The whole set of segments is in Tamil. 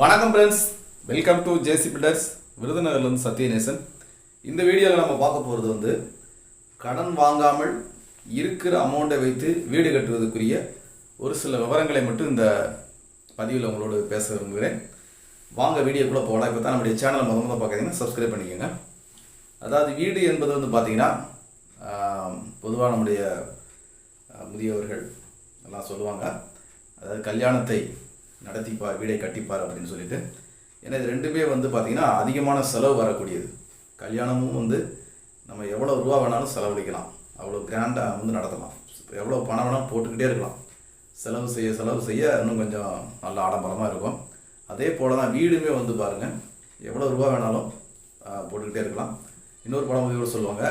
வணக்கம் friends welcome to JC Builders விருதுநகர்லேருந்து Sathyanesan. இந்த வீடியோவில் நம்ம பார்க்க போகிறது வந்து கடன் வாங்காமல் இருக்கிற அமௌண்ட்டை வைத்து வீடு கட்டுவதற்குரிய ஒரு சில விவரங்களை மட்டும் இந்த பதிவில் உங்களோட பேச விரும்புகிறேன். வாங்க வீடியோக்குள்ளே போகலாம். இப்போ தான் நம்முடைய சேனலை முத முதல் பார்க்குறீங்கன்னா சப்ஸ்கிரைப் பண்ணிக்கோங்க. அதாவது வீடு என்பது வந்து பார்த்தீங்கன்னா பொதுவாக நம்முடைய முதியவர்கள் எல்லாம் சொல்லுவாங்க. அதாவது கல்யாணத்தை நடத்திப்பார் வீடை கட்டிப்பார் அப்படின்னு சொல்லிட்டு. ஏன்னா இது ரெண்டுமே வந்து பார்த்திங்கன்னா அதிகமான செலவு வரக்கூடியது. கல்யாணமும் வந்து நம்ம எவ்வளோ ரூபா வேணாலும் செலவழிக்கலாம். அவ்வளோ கிராண்டாக வந்து நடத்தலாம். எவ்வளோ பணம் வேணாலும் போட்டுக்கிட்டே இருக்கலாம். செலவு செய்ய செலவு செய்ய இன்னும் கொஞ்சம் நல்ல ஆடம்பரமாக இருக்கும். அதே போல் தான் வீடுமே வந்து பாருங்கள் எவ்வளோ ரூபா வேணாலும் போட்டுக்கிட்டே இருக்கலாம். இன்னொரு பழமொழியோடு சொல்லுவாங்க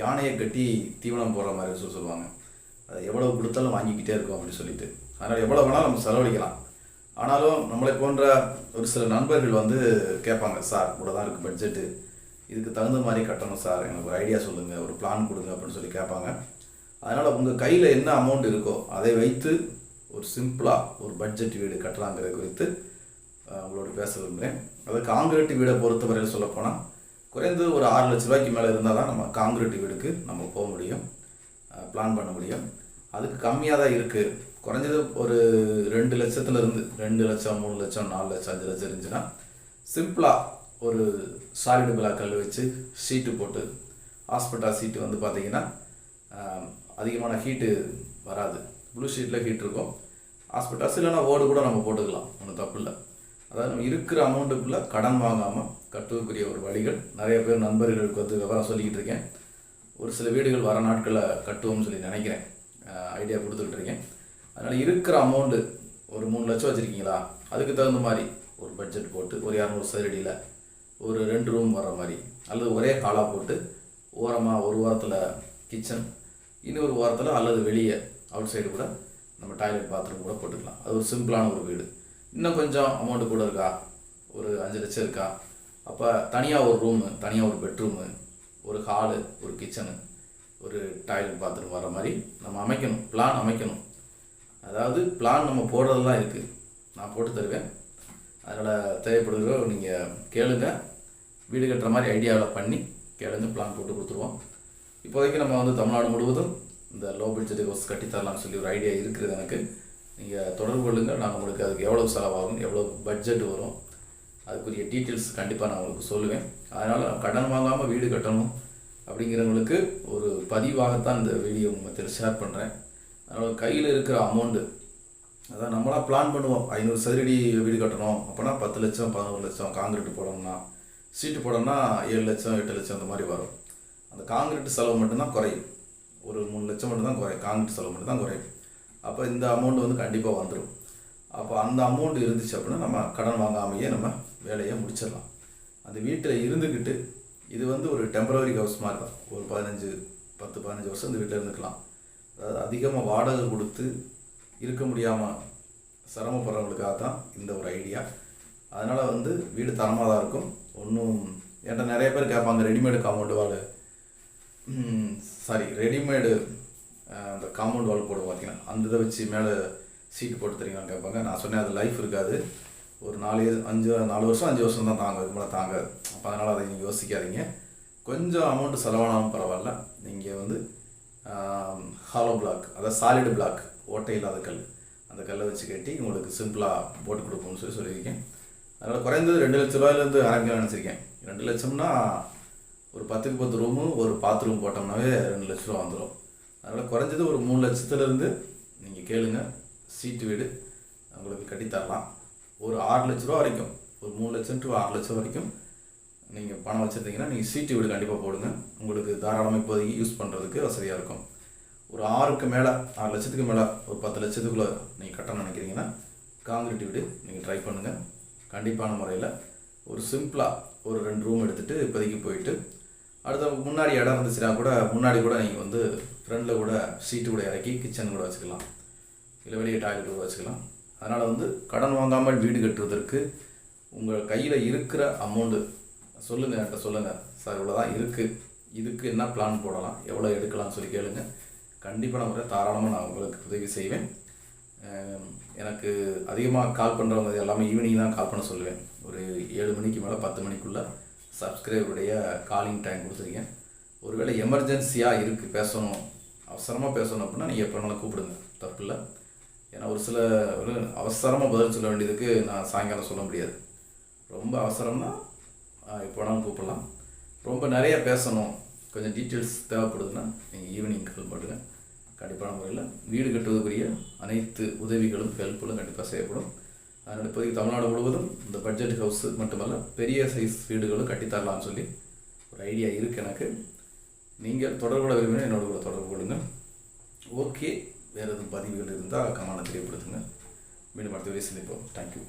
யானையை கட்டி தீவனம் போடுற மாதிரி சொல்லி சொல்லுவாங்க. அதை எவ்வளோ கொடுத்தாலும் வாங்கிக்கிட்டே இருக்கும் அப்படின்னு சொல்லிட்டு. அதனால் எவ்வளோ வேணாலும் நம்ம செலவழிக்கலாம். ஆனாலும் நம்மளை போன்ற ஒரு சில நண்பர்கள் வந்து கேட்பாங்க சார் இவ்வளோ தான் இருக்குது பட்ஜெட்டு இதுக்கு தகுந்த மாதிரி கட்டணும் சார். எனக்கு ஒரு ஐடியா சொல்லுங்கள் ஒரு பிளான் கொடுங்க அப்படின்னு சொல்லி கேட்பாங்க. அதனால் உங்கள் கையில் என்ன அமௌண்ட் இருக்கோ அதை வைத்து ஒரு சிம்பிளாக ஒரு பட்ஜெட் வீடு கட்டலாங்கிறது குறித்து உங்களோட பேச விரும்புகிறேன். அது காங்கிரீட் வீடை பொறுத்தவரையில் சொல்லப்போனால் குறைந்தது ஒரு ஆறு லட்ச ரூபாய்க்கு மேலே இருந்தால் தான் நம்ம காங்கிரீட் வீடுக்கு நம்ம போக முடியும் பிளான் பண்ண முடியும். அதுக்கு கம்மியாக தான் இருக்குது குறைஞ்சது ஒரு ரெண்டு லட்சத்துல இருந்து ரெண்டு லட்சம் மூணு லட்சம் நாலு லட்சம் அஞ்சு லட்சம் இருந்துச்சுன்னா சிம்பிளாக ஒரு சாலிடு பிளாக் கல் வச்சு ஷீட்டு போட்டு ஹாஸ்பிட்டல் சீட்டு வந்து பார்த்தீங்கன்னா அதிகமான ஹீட்டு வராது. ப்ளூ ஷீட்டில் ஹீட் இருக்கும். ஹாஸ்பிட்டல்ஸ் இல்லைன்னா ஓடு கூட நம்ம போட்டுக்கலாம். ஒன்றும் தப்பு இல்லை. அதாவது நம்ம இருக்கிற அமௌண்ட்டுக்குள்ளே கடன் வாங்காமல் கட்டுவதற்குரிய ஒரு வழிகள். நிறைய பேர் நண்பர்களுக்கு வந்து விவரம் சொல்லிக்கிட்டு இருக்கேன். ஒரு சில வீடுகள் வர நாட்களில் கட்டுவோம்னு சொல்லி நினைக்கிறேன். ஐடியா கொடுத்துக்கிட்டு இருக்கேன். அதனால் இருக்கிற அமௌண்ட்டு ஒரு மூணு லட்சம் வச்சுருக்கீங்களா? அதுக்கு தகுந்த மாதிரி ஒரு பட்ஜெட் போட்டு ஒரு இரநூறு சதுரடியில் ஒரு ரெண்டு ரூம் வர மாதிரி. அல்லது ஒரே காலாக போட்டு ஓரமாக ஒரு வாரத்தில் கிச்சன் இன்னொரு வாரத்தில் அல்லது வெளியே அவுட் சைடு கூட நம்ம டாய்லெட் பாத்ரூம் கூட போட்டுக்கலாம். அது ஒரு சிம்பிளான ஒரு வீடு. இன்னும் கொஞ்சம் அமௌண்ட்டு கூட இருக்கா? ஒரு அஞ்சு லட்சம் இருக்கா? அப்போ தனியாக ஒரு ரூமு தனியாக ஒரு பெட்ரூமு ஒரு ஹாலு ஒரு கிச்சனு ஒரு டாய்லெட் பாத்ரூம் வர மாதிரி நம்ம அமைக்கணும். பிளான் அமைக்கணும். அதாவது பிளான் நம்ம போடுறதெல்லாம் இருக்குது நான் போட்டு தருவேன். அதனால் தேவைப்படுகிற நீங்கள் கேளுங்க. வீடு கட்டுற மாதிரி ஐடியாவில் பண்ணி கேளுங்க பிளான் போட்டு கொடுத்துருவோம். இப்போதைக்கு நம்ம வந்து தமிழ்நாடு முழுவதும் இந்த லோ பட்ஜெட் ஹவுஸ் கட்டித்தரலாம்னு சொல்லி ஒரு ஐடியா இருக்குது எனக்கு. நீங்கள் தொடர்பு கொள்ளுங்கள் நான் உங்களுக்கு அதுக்கு எவ்வளோ செலவாகும் எவ்வளோ பட்ஜெட் வரும் அதுக்குரிய டீட்டெயில்ஸ் கண்டிப்பாக நான் உங்களுக்கு சொல்லுவேன். அதனால் கடன் வாங்காமல் வீடு கட்டணும் அப்படிங்கிறவங்களுக்கு ஒரு பதிவாகத்தான் இந்த வீடியோ மத்தியில் ஷேர் பண்ணுறேன் அதனால் கையில் இருக்கிற அமௌண்ட்டு அதான் நம்மளாம் பிளான் பண்ணுவோம். ஐநூறு சதுரடி வீடு கட்டணும். அப்போனா பத்து லட்சம் பதினோரு லட்சம் காங்கிரீட் போடணும்னா சீட்டு போடணும்னா ஏழு லட்சம் எட்டு லட்சம் அந்த மாதிரி வரும். அந்த காங்கிரீட் செலவு மட்டும்தான் குறையும். ஒரு மூணு லட்சம் மட்டும்தான் குறையும். காங்கிரீட் செலவு மட்டும்தான் குறையும். அப்போ இந்த அமௌண்ட் வந்து கண்டிப்பாக வந்துடும் அப்போ அந்த அமௌண்ட் இருந்துச்சு அப்படின்னா நம்ம கடன் வாங்காமையே நம்ம வேலையை முடிச்சிடலாம். அந்த வீட்டில் இருந்துக்கிட்டு இது வந்து ஒரு டெம்பரவரி ஹவுஸ் மாதிரி தான். ஒரு பதினஞ்சு பத்து பதினஞ்சு வருஷம் இந்த வீட்டில் இருந்துக்கலாம். அதாவது அதிகமாக வாடகை கொடுத்து இருக்க முடியாமல் சிரமப்படுறவங்களுக்காக தான் இந்த ஒரு ஐடியா. அதனால் வந்து வீடு தரமாக தான் இருக்கும். ஒன்றும் என்கிட்ட நிறைய பேர் கேட்பாங்க readymade compound wall sorry readymade அந்த காம்பவுண்ட் வால் போடுவோம் பார்த்தீங்கன்னா அந்த இதை வச்சு மேலே சீட்டு போட்டு தரீங்களான்னு கேட்பாங்க. நான் சொன்னேன் அது லைஃப் இருக்காது. ஒரு நாலு அஞ்சு நாலு வருஷம் அஞ்சு வருஷம் தான் தாங்க இது மேலே தாங்காது. அப்போ அதனால் அதை நீங்கள் யோசிக்காதீங்க. கொஞ்சம் அமௌண்ட்டு செலவானாலும் பரவாயில்ல. நீங்கள் வந்து ஹாலோ பிளாக் அதாவது சாலிடு பிளாக் ஓட்டை இல்லாத கல். அந்த கல்லை வச்சு கட்டி உங்களுக்கு சிம்பிளாக போட்டு கொடுப்போம்னு சொல்லி சொல்லியிருக்கேன். அதனால் குறைந்தது ரெண்டு லட்ச ரூபாயிலேருந்து ஆரம்பிக்க நினச்சிருக்கேன். ரெண்டு லட்சம்னா ஒரு பத்துக்கு பத்து ரூமு ஒரு பாத்ரூம் போட்டோம்னாவே ரெண்டு லட்ச ரூபா வந்துடும் அதனால் குறைஞ்சது ஒரு மூணு லட்சத்துலேருந்து நீங்கள் கேளுங்க சீட்டு வீடு உங்களுக்கு கட்டித்தரலாம். ஒரு ஆறு லட்ச ரூபா வரைக்கும் ஒரு மூணு லட்சம் டு ஆறு லட்சம் வரைக்கும் நீங்கள் பணம் வச்சுருந்தீங்கன்னா நீங்கள் சீட்டு வீடு கண்டிப்பாக போடுங்க. உங்களுக்கு தாராளமாக இப்போதைக்கு யூஸ் பண்ணுறதுக்கு வசதியாக இருக்கும். ஒரு ஆறுக்கு மேலே ஆறு லட்சத்துக்கு மேலே ஒரு பத்து லட்சத்துக்குள்ளே நீங்கள் கட்டணும்னு நினைக்கிறீங்கன்னா காங்கிரீட் வீடு நீங்கள் ட்ரை பண்ணுங்கள் கண்டிப்பான முறையில் ஒரு சிம்பிளாக ஒரு ரெண்டு ரூம் எடுத்துகிட்டு இப்போதைக்கு போயிட்டு அடுத்த முன்னாடி இடம் இருந்துச்சுன்னா கூட முன்னாடி கூட நீங்கள் வந்து ஃப்ரெண்டில் கூட சீட்டு கூட இறக்கி கிச்சன் கூட வச்சுக்கலாம். இல்லை வெளியே டாய்லெட் கூட வச்சுக்கலாம். அதனால் வந்து கடன் வாங்காமல் வீடு கட்டுவதற்கு உங்கள் கையில் இருக்கிற அமௌண்ட்டு சொல்லுங்கள் என்கிட்ட சொல்லுங்கள் சார் இவ்வளோ தான் இருக்குது இதுக்கு என்ன பிளான் போடலாம்? எவ்வளோ எடுக்கலாம்னு சொல்லி கேளுங்க. கண்டிப்பாக நான் முறை தாராளமாக நான் உங்களுக்கு உதவி செய்வேன். எனக்கு அதிகமாக கால் பண்ணுறவங்க எல்லாமே ஈவினிங் தான் கால் பண்ண சொல்லுவேன். ஒரு ஏழு மணிக்கு மேலே பத்து மணிக்குள்ளே சப்ஸ்கிரைபருடைய காலிங் டைம் கொடுத்துருக்கேன் ஒருவேளை எமர்ஜென்சியாக இருக்குது பேசணும். அவசரமாக பேசணும் அப்படின்னா நீங்கள் எப்போ வேணாலும் கூப்பிடுங்க. தப்பு இல்லை. ஏன்னா ஒரு சில ஒரு அவசரமாக பதில் சொல்ல வேண்டியதுக்கு நான் சாயங்காலம் சொல்ல முடியாது. ரொம்ப அவசரம்னா எப்போ வேணாலும் கூப்பிடலாம். ரொம்ப நிறைய பேசணும். கொஞ்சம் டீட்டெயில்ஸ் தேவைப்படுதுன்னா நீங்கள் ஈவினிங் கால் பண்ணுங்கள் கண்டிப்பான முறையில் வீடு கட்டுவதற்குரிய அனைத்து உதவிகளும் ஹெல்ப்புகளும் கண்டிப்பாக செய்யப்படும். அதனால் இப்போதைக்கு தமிழ்நாடு முழுவதும் இந்த பட்ஜெட் ஹவுஸு மட்டுமல்ல பெரிய சைஸ் வீடுகளும் கட்டித்தரலாம்னு சொல்லி ஒரு ஐடியா இருக்குது எனக்கு. நீங்கள் தொடர்பு கொள்ள விரும்பினா என்னோட கூட தொடர்பு கொள்ளுங்கள். ஓகே வேறு எதுவும் பதிவுகள் இருந்தால் கமெண்ட்டில் தெரியப்படுத்துங்க. மீண்டும் அடுத்த வரை சந்திப்போம். தேங்க்யூ